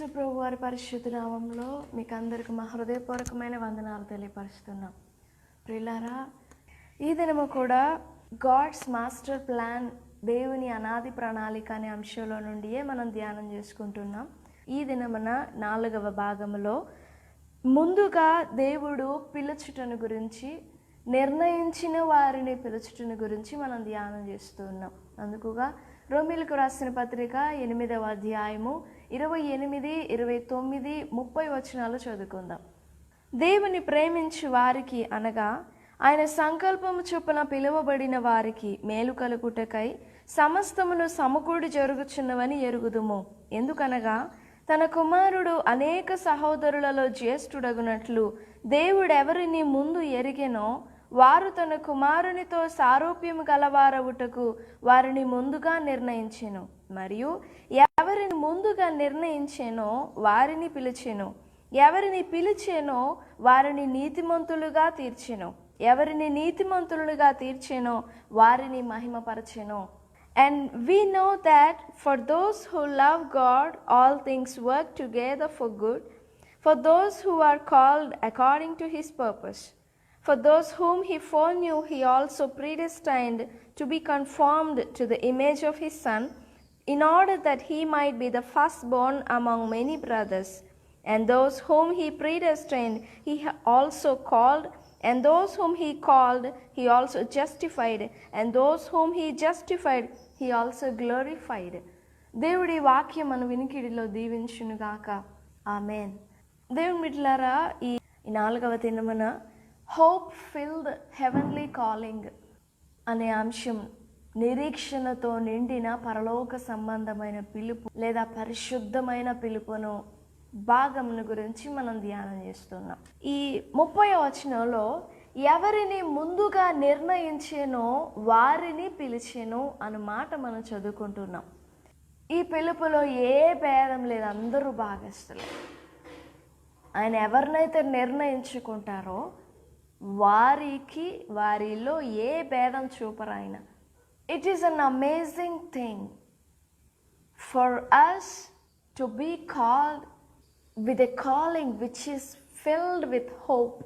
యేసు ప్రభు వారి పరిశుద్ధ నామంలో మీకు అందరికి మా హృదయపూర్వకమైన వందనాలు తెలియపరుస్తున్నాం. ప్రిలారా ఈ దినము కూడా గాడ్స్ మాస్టర్ ప్లాన్ దేవుని అనాది ప్రణాళిక అనే అంశంలో నుండియే మనం ధ్యానం చేసుకుంటున్నాం. ఈ దినమున నాలుగవ భాగంలో ముందుగా దేవుడు పిలుచుటను గురించి నిర్ణయించిన వారిని పిలుచుటను గురించి మనం ధ్యానం చేస్తున్నాం అందుకుగా రోమిలకు రాసిన పత్రిక ఎనిమిదవ అధ్యాయము ఇరవై ఎనిమిది ఇరవై తొమ్మిది ముప్పై వచనాలు చదువుకుందాం. దేవుని ప్రేమించి వారికి అనగా ఆయన సంకల్పము చొప్పున పిలువబడిన వారికి మేలు కలుగుటకై సమస్తమును సమకూడి జరుగుచున్నవని ఎరుగుదుము. ఎందుకనగా తన కుమారుడు అనేక సహోదరులలో జ్యేష్ఠుడగునట్లు దేవుడెవరిని ముందు ఎరిగెనో వారు తన కుమారునితో సారూప్యము గలవారవుటకు వారిని ముందుగా నిర్ణయించెను. మరియు ఎవరిని ముందుగా నిర్ణయించెనో వారిని పిలిచెను. ఎవరిని పిలిచెనో వారిని నీతిమంతులుగా తీర్చెను. ఎవరిని నీతిమంతులుగా తీర్చెనో వారిని మహిమపరచెను. And we know that for those who love God all things work together for good for those who are called according to his purpose For those whom he foreknew, he also predestined to be conformed to the image of his Son, in order that he might be the firstborn among many brothers. And those whom he predestined, he ha- also called, and those whom he called, he also justified, and those whom he justified, he also glorified. దేవుడి వాక్యం మన వినికిడిలో దీవించునుగాక amen దేవుని బిడ్డలారా ఈ ఈ నాలుగవ దినమున హోప్ ఫిల్డ్ హెవెన్లీ కాలింగ్ అనే అంశం నిరీక్షణతో నిండిన పరలోక సంబంధమైన పిలుపు లేదా పరిశుద్ధమైన పిలుపును భాగమును గురించి మనం ధ్యానం చేస్తున్నాం. ఈ ముప్పై వచనంలో ఎవరిని ముందుగా నిర్ణయించేనో వారిని పిలిచేనో అన్న మాట మనం చదువుకుంటున్నాం. ఈ పిలుపులో ఏ భేదం లేదు అందరూ భాగస్తులు ఆయన ఎవరినైతే నిర్ణయించుకుంటారో వారికి వారిలో ఏ భేదం చూపరు ఆయన it is an amazing thing for us to be called with a calling which is filled with hope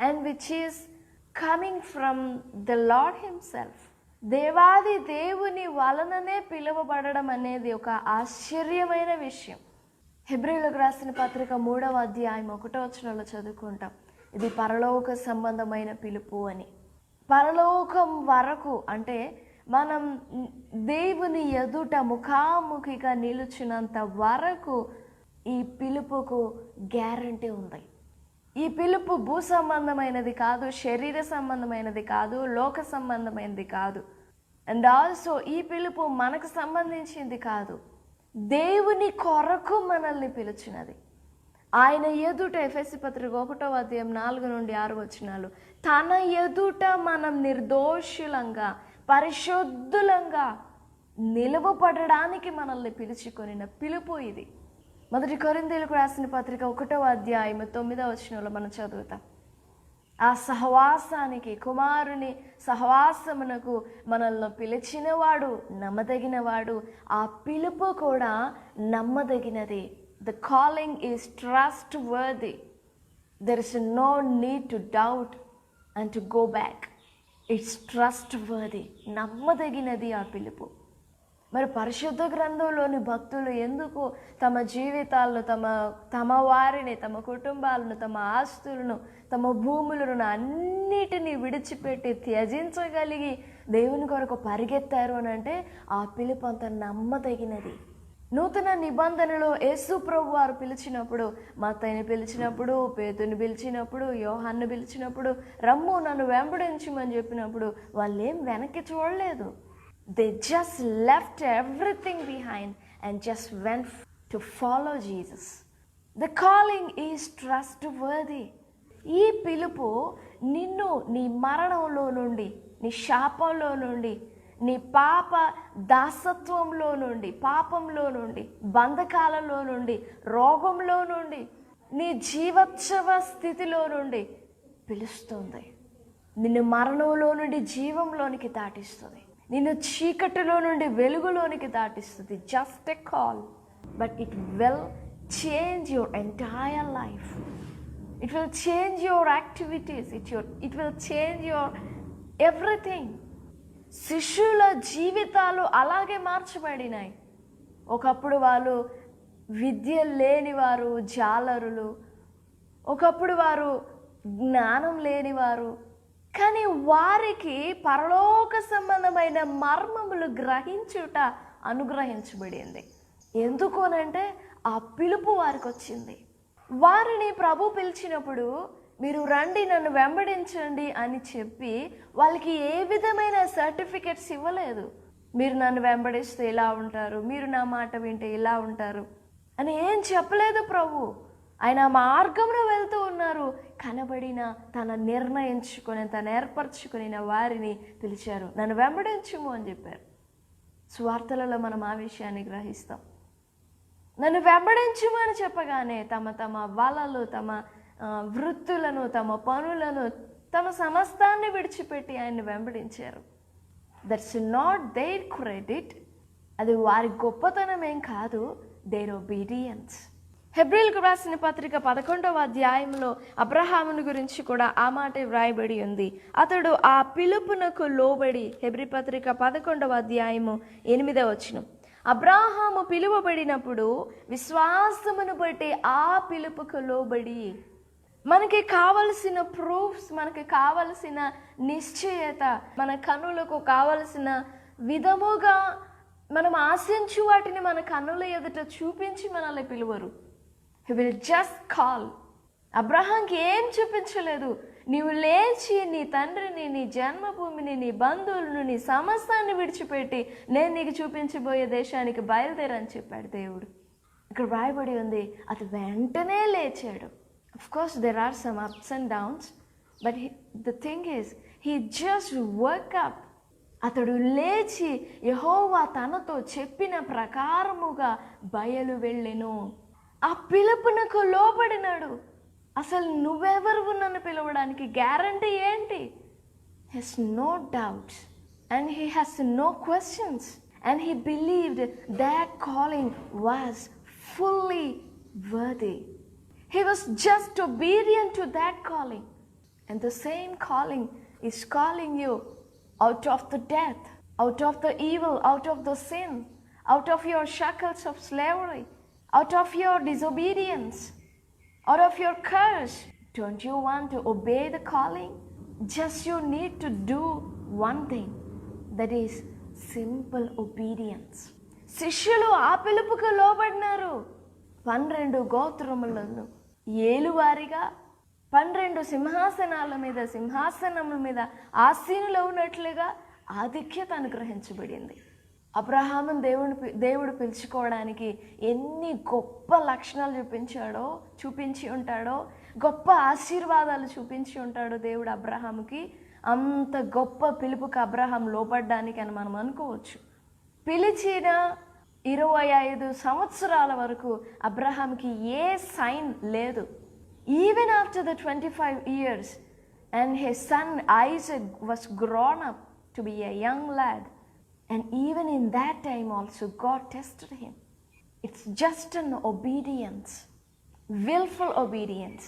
and which is coming from the Lord himself దేవాది దేవుని వలననే పిలువబడడం అనేది ఒక ఆశ్చర్యమైన విషయం. హెబ్రిలకు రాసిన పత్రిక మూడవ అధ్యాయం ఒకటో వచనంలో చదువుకుంటాం. ఇది పరలోక సంబంధమైన పిలుపు అని. పరలోకం వరకు అంటే మనం దేవుని ఎదుట ముఖాముఖిగా నిలుచినంత వరకు ఈ పిలుపుకు గ్యారంటీ ఉంది. ఈ పిలుపు భూ సంబంధమైనది కాదు శరీర సంబంధమైనది కాదు లోక సంబంధమైనది కాదు. అండ్ ఆల్సో ఈ పిలుపు మనకు సంబంధించింది కాదు. దేవుని కొరకు మనల్ని పిలిచినది ఆయన ఎదుట ఎఫ్ఎస్సి పత్రిక ఒకటో అధ్యాయం నాలుగు నుండి ఆరు వచ్చినాలు తన ఎదుట మనం నిర్దోషులంగా పరిశుద్ధులంగా నిలువపడడానికి మనల్ని పిలుచుకొనిన పిలుపు ఇది. మొదటి కొరిందేలకు రాసిన పత్రిక ఒకటో అధ్యాయం తొమ్మిదవ వచనంలో మనం చదువుతాం. ఆ సహవాసానికి కుమారుని సహవాసమునకు మనల్ని పిలిచినవాడు నమ్మదగినవాడు ఆ పిలుపు కూడా నమ్మదగినది. The calling is trustworthy there is no need to doubt and to go back it's trustworthy నమ్మదగినది ఆ పిలుపు. మరి పరిశుద్ధ గ్రంథంలోని భక్తులు ఎందుకు తమ జీవితాలను తమ తమ వారిని తమ కుటుంబాలను తమ ఆస్తులను తమ భూములను అన్నిటినీ విడిచిపెట్టి త్యజించగలిగి దేవుని కొరకు పరిగెత్తారు అని అంటే ఆ పిలుపు అంత నమ్మదగినది. నూతన నిబంధనలో యేసు ప్రభు వారు పిలిచినప్పుడు మత్తయ్యని పిలిచినప్పుడు పేతుని పిలిచినప్పుడు యోహాన్ని పిలిచినప్పుడు రమ్ము నన్ను వెంబడించమని చెప్పినప్పుడు వాళ్ళు ఏం వెనక్కి చూడలేదు. They just left everything behind and just went to follow Jesus the calling is trustworthy ఈ పిలుపు నిన్ను నీ మరణంలో నుండి నీ శాపంలో నుండి నీ పాప దాసత్వంలో నుండి పాపంలో నుండి బంధకాలలో నుండి రోగంలో నుండి నీ జీవోత్సవ స్థితిలో నుండి పిలుస్తుంది. నిన్ను మరణంలో నుండి జీవంలోనికి దాటిస్తుంది. నిన్ను చీకటిలో నుండి వెలుగులోనికి దాటిస్తుంది. Just a call but it will change your entire life it will change your activities it your it will change your everything శిష్యుల జీవితాలు అలాగే మార్చబడినాయి. ఒకప్పుడు వాళ్ళు విద్య లేనివారు జాలరులు. ఒకప్పుడు వారు జ్ఞానం లేనివారు. కానీ వారికి పరలోక సంబంధమైన మర్మములు గ్రహించుట అనుగ్రహించబడింది. ఎందుకు అంటే ఆ పిలుపు వారికి వచ్చింది వారిని ప్రభు పిలిచినప్పుడు మీరు రండి నన్ను వెంబడించండి అని చెప్పి వాళ్ళకి ఏ విధమైన సర్టిఫికెట్స్ ఇవ్వలేదు. మీరు నన్ను వెంబడిస్తే ఇలా ఉంటారు? మీరు నా మాట వింటే ఇలా ఉంటారు? అని ఏం చెప్పలేదు ప్రభు. ఆయన మార్గంలో వెళ్తూ ఉన్నారు. కనబడిన తన నిర్ణయించుకొని తను ఏర్పరచుకుని వారిని పిలిచారు. నన్ను వెంబడించుము అని చెప్పారు. స్వార్థలలో మనం ఆ విషయాన్ని గ్రహిస్తాం. నన్ను వెంబడించుము అని చెప్పగానే తమ తమ వలలు తమ వృత్తులను తమ పనులను తమ సమస్తాన్ని విడిచిపెట్టి ఆయన్ని వెంబడించారు. దట్స్ నాట్ దేర్ క్రెడిట్ అది వారి గొప్పతనం ఏం కాదు దేర్ ఒబీడియన్స్ హెబ్రిల్కు రాసిన పత్రిక పదకొండవ అధ్యాయంలో అబ్రహామును గురించి కూడా ఆ మాట వ్రాయబడి ఉంది. అతడు ఆ పిలుపునకు లోబడి హెబ్రి పత్రిక పదకొండవ అధ్యాయము ఎనిమిదవ వచ్చిన అబ్రాహాము పిలువబడినప్పుడు విశ్వాసమును బట్టి ఆ పిలుపుకు లోబడి మనకి కావలసిన ప్రూఫ్స్ మనకి కావలసిన నిశ్చయత మన కనులకు కావలసిన విధముగా మనం ఆశించు వాటిని మన కన్నుల ఎదుట చూపించి మనల్ని పిలువరు. హి విల్ జస్ట్ కాల్ అబ్రహాంకి ఏం చూపించలేదు. నీవు లేచి నీ తండ్రిని నీ జన్మభూమిని నీ బంధువులను నీ సమస్తాన్ని విడిచిపెట్టి నేను నీకు చూపించబోయే దేశానికి బయలుదేరని చెప్పాడు దేవుడు. ఇక్కడ రాయబడి ఉంది అతను వెంటనే లేచాడు. Of course there are some ups and downs but the thing is he just woke up అతడు లేచి యహోవా తనతో చెప్పిన ప్రకారముగా బయలు వెళ్ళెను. ఆ పిలుపునకు లోబడినాడు. అసలు నువ్వెవరు నన్ను పిలవడానికి? గ్యారంటీ ఏంటి? He's no doubts and he has no questions and he believed that calling was fully worthy he was just obedient to that calling and the same calling is calling you out of the death out of the evil out of the sin out of your shackles of slavery out of your disobedience out of your curse. Don't you want to obey the calling? Just you need to do one thing that is simple obedience. శిష్యులు ఆ పిలుపుకు లోబడినారు పన్నెండు గోత్రములను ఏలువారిగా పన్నెండు సింహాసనాల మీద సింహాసనముల మీద ఆసీనులు ఉన్నట్లుగా ఆధిక్యత అనుగ్రహించబడింది. అబ్రహామును దేవుడు పి- దేవుడు పిలుచుకోవడానికి ఎన్ని గొప్ప లక్షణాలు చూపించాడో చూపించి ఉంటాడో గొప్ప ఆశీర్వాదాలు చూపించి ఉంటాడో దేవుడు అబ్రహాముకి అంత గొప్ప పిలుపుకి అబ్రహాం లోపడ్డానికి అని మనం అనుకోవచ్చు. పిలిచిన ఇరవై ఐదు సంవత్సరాల వరకు అబ్రహాంకి ఏ సైన్ లేదు. Even after the twenty five years and his son Isaac was grown up to be a young lad and even in that time also God tested him it's just an obedience wilful obedience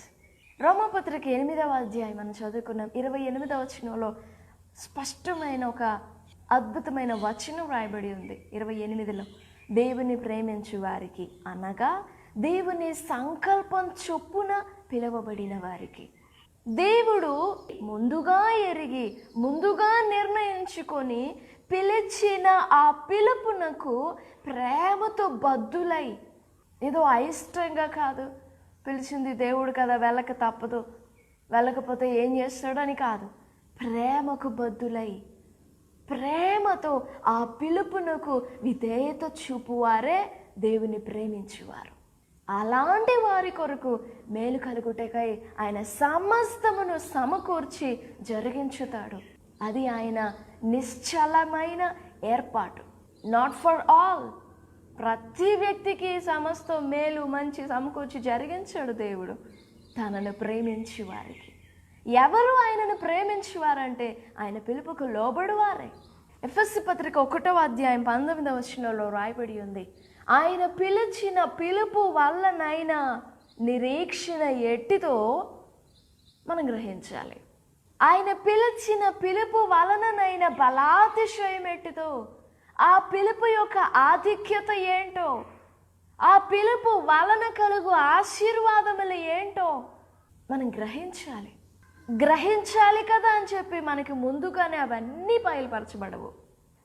రోమపత్రిక ఎనిమిదవ అధ్యాయం మనం చదువుకున్నాం. ఇరవై ఎనిమిదవ వచనంలో స్పష్టమైన ఒక అద్భుతమైన వచనం రాయబడి ఉంది. ఇరవై ఎనిమిదిలో. దేవుని ప్రేమించు వారికి అనగా దేవుని సంకల్పం చొప్పున పిలువబడిన వారికి. దేవుడు ముందుగా ఎరిగి ముందుగా నిర్ణయించుకొని పిలిచిన ఆ పిలుపునకు ప్రేమతో బద్దులై ఏదో అయిష్టంగా కాదు. పిలిచింది దేవుడు కదా వెళ్ళక తప్పదు. వెళ్ళకపోతే ఏం చేస్తాడని కాదు. ప్రేమకు బద్దులై ప్రేమతో ఆ పిలుపునకు విధేయత చూపువారే దేవుని ప్రేమించువారు. అలాంటి వారి కొరకు మేలు కలుగుటకై ఆయన సమస్తమును సమకూర్చి జరిగించుతాడు. అది ఆయన నిశ్చలమైన ఏర్పాటు. నాట్ ఫర్ ఆల్ ప్రతి వ్యక్తికి సమస్త మేలు మంచి సమకూర్చి జరిగించాడు దేవుడు. తనను ప్రేమించి వారికి ఎవరు ఆయనను ప్రేమించేవారంటే ఆయన పిలుపుకు లోబడువారే. ఎఫ్ఎస్సి పత్రిక ఒకటో అధ్యాయం పంతొమ్మిదవ వచనంలో రాయబడి ఉంది. ఆయన పిలిచిన పిలుపు వల్లనైనా నిరీక్షణ ఎట్టితో మనం గ్రహించాలి. ఆయన పిలిచిన పిలుపు వలననైన బలాతిశయం ఎట్టితో ఆ పిలుపు యొక్క ఆధిక్యత ఏంటో ఆ పిలుపు వలన కలుగు ఆశీర్వాదములు ఏంటో మనం గ్రహించాలి. గ్రహించాలి కదా అని చెప్పి మనకి ముందుగానే అవన్నీ బయలుపరచబడవు.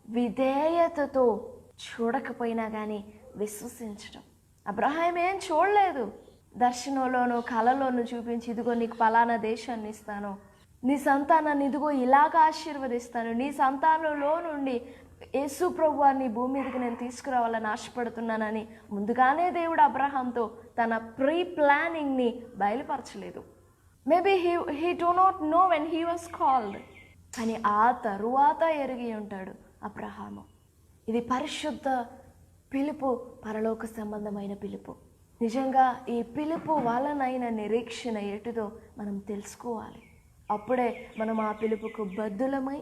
విధేయతతో చూడకపోయినా కానీ విశ్వసించడం. అబ్రహాం ఏం చూడలేదు. దర్శనంలోనూ కళలోనూ చూపించి ఇదిగో నీకు పలానా దేశాన్ని ఇస్తాను. నీ సంతానాన్ని ఇదిగో ఇలాగ ఆశీర్వదిస్తాను. నీ సంతానంలో నుండి యేసు ప్రభు వారిని భూమి మీదకి నేను తీసుకురావాలని ఆశపడుతున్నానని. ముందుగానే దేవుడు అబ్రహాంతో తన ప్రీ ప్లానింగ్ని బయలుపరచలేదు. Maybe he he do not know when he was called కానీ ఆ తరువాత ఎరిగి ఉంటాడు అబ్రహాము. ఇది పరిశుద్ధ పిలుపు పరలోక సంబంధమైన పిలుపు. నిజంగా ఈ పిలుపు వలనైన నిరీక్షణ ఎటుదో మనం తెలుసుకోవాలి. అప్పుడే మనం ఆ పిలుపుకు బద్దులమై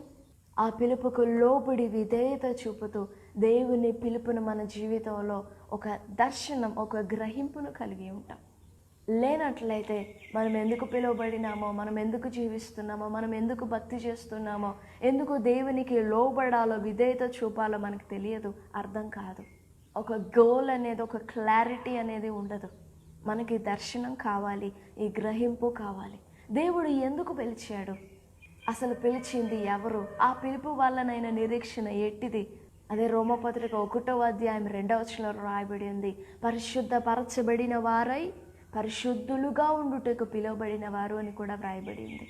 ఆ పిలుపుకు లోబడి విధేయత చూపుతూ దేవుని పిలుపును మన జీవితంలో ఒక దర్శనం ఒక గ్రహింపును కలిగి ఉంటాం. లేనట్లయితే మనం ఎందుకు పిలువబడినామో మనం ఎందుకు జీవిస్తున్నామో మనం ఎందుకు భక్తి చేస్తున్నామో ఎందుకు దేవునికి లోబడాలో విధేయత చూపాలో మనకు తెలియదు అర్థం కాదు. ఒక గోల్ అనేది ఒక క్లారిటీ అనేది ఉండదు. మనకి దర్శనం కావాలి ఈ గ్రహింపు కావాలి. దేవుడు ఎందుకు పిలిచాడు? అసలు పిలిచింది ఎవరు? ఆ పిలుపు వల్లనైన నిరీక్షణ ఎట్టిది? అదే రోమపత్రిక ఒకటో అధ్యాయం రెండవ వచనంలో రాయబడి ఉంది. పరిశుద్ధ పరచబడిన వారై పరిశుద్ధులుగా ఉండుటకు పిలువబడిన వారు అని కూడా వ్రాయబడింది.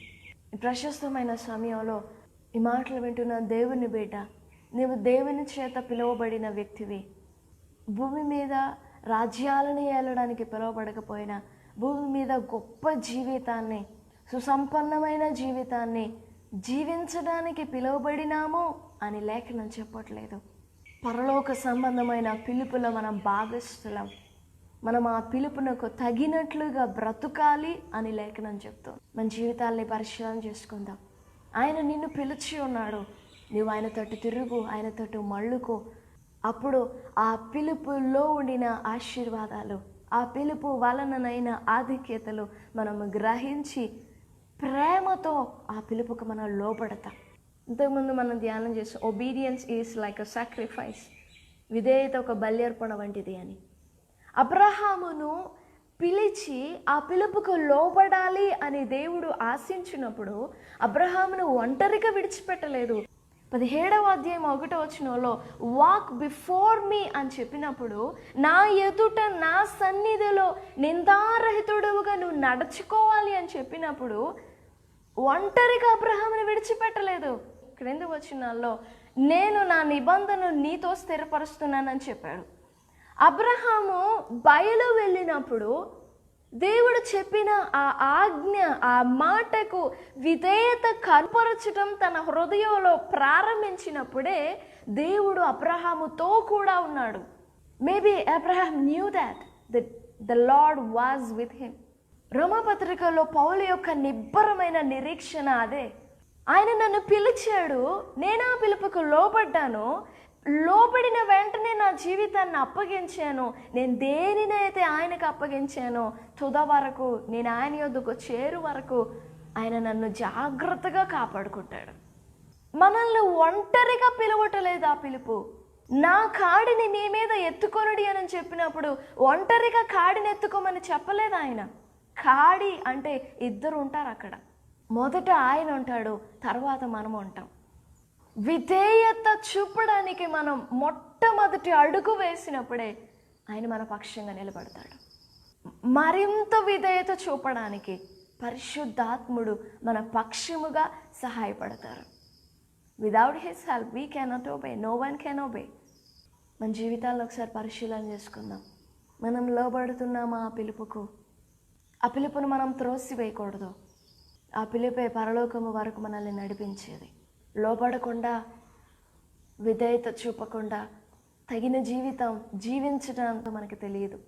ప్రశస్తమైన సమయంలో ఈ మాటలు వింటున్న దేవుని బిడ్డ నీవు దేవుని చేత పిలువబడిన వ్యక్తివి. భూమి మీద రాజ్యాలను ఏలడానికి పిలువబడకపోయినా భూమి మీద గొప్ప జీవితాన్ని సుసంపన్నమైన జీవితాన్ని జీవించడానికి పిలువబడినాము అని లేఖనం చెప్పట్లేదు. పరలోక సంబంధమైన పిలుపులో మనం భాగస్థులం. మనం ఆ పిలుపునకు తగినట్లుగా బ్రతుకాలి అని లేఖనం చెప్తాం మన జీవితాల్ని పరిశీలన చేసుకుందాం. ఆయన నిన్ను పిలిచి ఉన్నాడు. నువ్వు ఆయన తట్టు తిరుగు ఆయన తట్టు మళ్ళుకో. అప్పుడు ఆ పిలుపులో ఉండిన ఆశీర్వాదాలు ఆ పిలుపు వలననైన ఆధిక్యతలు మనము గ్రహించి ప్రేమతో ఆ పిలుపుకు మనం లోపడతాం ఇంతకుముందు మనం ధ్యానం చేస్తాం obedience is like a sacrifice విధేయత ఒక బల్యర్పణ వంటిది అని. అబ్రహామును పిలిచి ఆ పిలుపుకు లోబడాలి అని దేవుడు ఆశించినప్పుడు అబ్రహామును ఒంటరిగా విడిచిపెట్టలేదు. పదిహేడవ అధ్యాయం ఒకటో వచనంలో వాక్ బిఫోర్ మీ అని చెప్పినప్పుడు నా ఎదుట నా సన్నిధిలో నిందారహితుడుగా నువ్వు నడుచుకోవాలి అని చెప్పినప్పుడు ఒంటరిగా అబ్రహాముని విడిచిపెట్టలేదు. క్రింద వచనాల్లో నేను నా నిబంధనను నీతో స్థిరపరుస్తున్నానని చెప్పాడు. అబ్రహాము బయలు వెళ్ళినప్పుడు దేవుడు చెప్పిన ఆ ఆజ్ఞ ఆ మాటకు విధేయత కనపరచడం తన హృదయంలో ప్రారంభించినప్పుడే దేవుడు అబ్రహాముతో కూడా ఉన్నాడు. Maybe Abraham knew that the the Lord was with him రోమపత్రికలో పౌలు యొక్క నిబ్బరమైన నిరీక్షణ అదే. ఆయన నన్ను పిలిచాడు నేను ఆ పిలుపుకు లోపడ్డాను లోబడిన వెంటనే నా జీవితాన్ని అప్పగించాను. నేను దేనినైతే ఆయనకు అప్పగించానో తుద వరకు నేను ఆయన యొద్దకు చేరు వరకు ఆయన నన్ను జాగ్రత్తగా కాపాడుకుంటాడు. మనల్ని ఒంటరిగా పిలవటలేదు ఆ పిలుపు. నా కాడిని నీ మీద ఎత్తుకొనడి అని చెప్పినప్పుడు ఒంటరిగా కాడిని ఎత్తుకోమని చెప్పలేదు ఆయన. కాడి అంటే ఇద్దరు ఉంటారు అక్కడ. మొదట ఆయన ఉంటాడు తర్వాత మనం ఉంటాం. విధేయత చూపడానికి మనం మొట్టమొదటి అడుగు వేసినప్పుడే ఆయన మన పక్షంగా నిలబడతాడు. మరింత విధేయత చూపడానికి పరిశుద్ధాత్ముడు మన పక్షముగా సహాయపడతారు. Without his help we cannot obey no one can obey మన జీవితాల్లో ఒకసారి పరిశీలన చేసుకుందాం. మనం లోబడుతున్నామా ఆ పిలుపుకు? ఆ పిలుపును మనం త్రోసివేయకూడదు. ఆ పిలుపే పరలోకము వరకు మనల్ని నడిపించేది. లోపడకుండా విధేయత చూపకుండా తగిన జీవితం జీవించడంతో మనకు తెలియదు.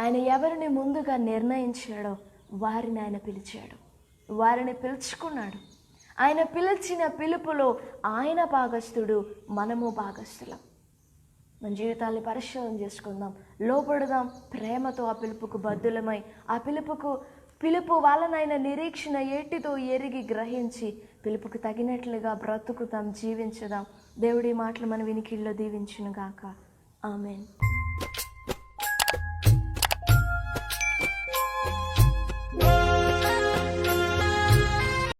ఆయన ఎవరిని ముందుగా నిర్ణయించాడో వారిని ఆయన పిలిచాడు. వారిని పిలుచుకున్నాడు. ఆయన పిలిచిన పిలుపులో ఆయన భాగస్థుడు మనము భాగస్థులం. మన జీవితాన్ని పరిశీలన చేసుకుందాం. లోపడదాం ప్రేమతో ఆ పిలుపుకు బద్దులమై ఆ పిలుపుకు పిలుపు వలనైన నిరీక్షణ ఏటితో ఎరిగి గ్రహించి పిలుపుకు తగినట్లుగా బ్రతుకుతాం జీవించుదాం. దేవుడి మాటలు మన వినికిల్లో దీవించునుగాక. ఆమెన్.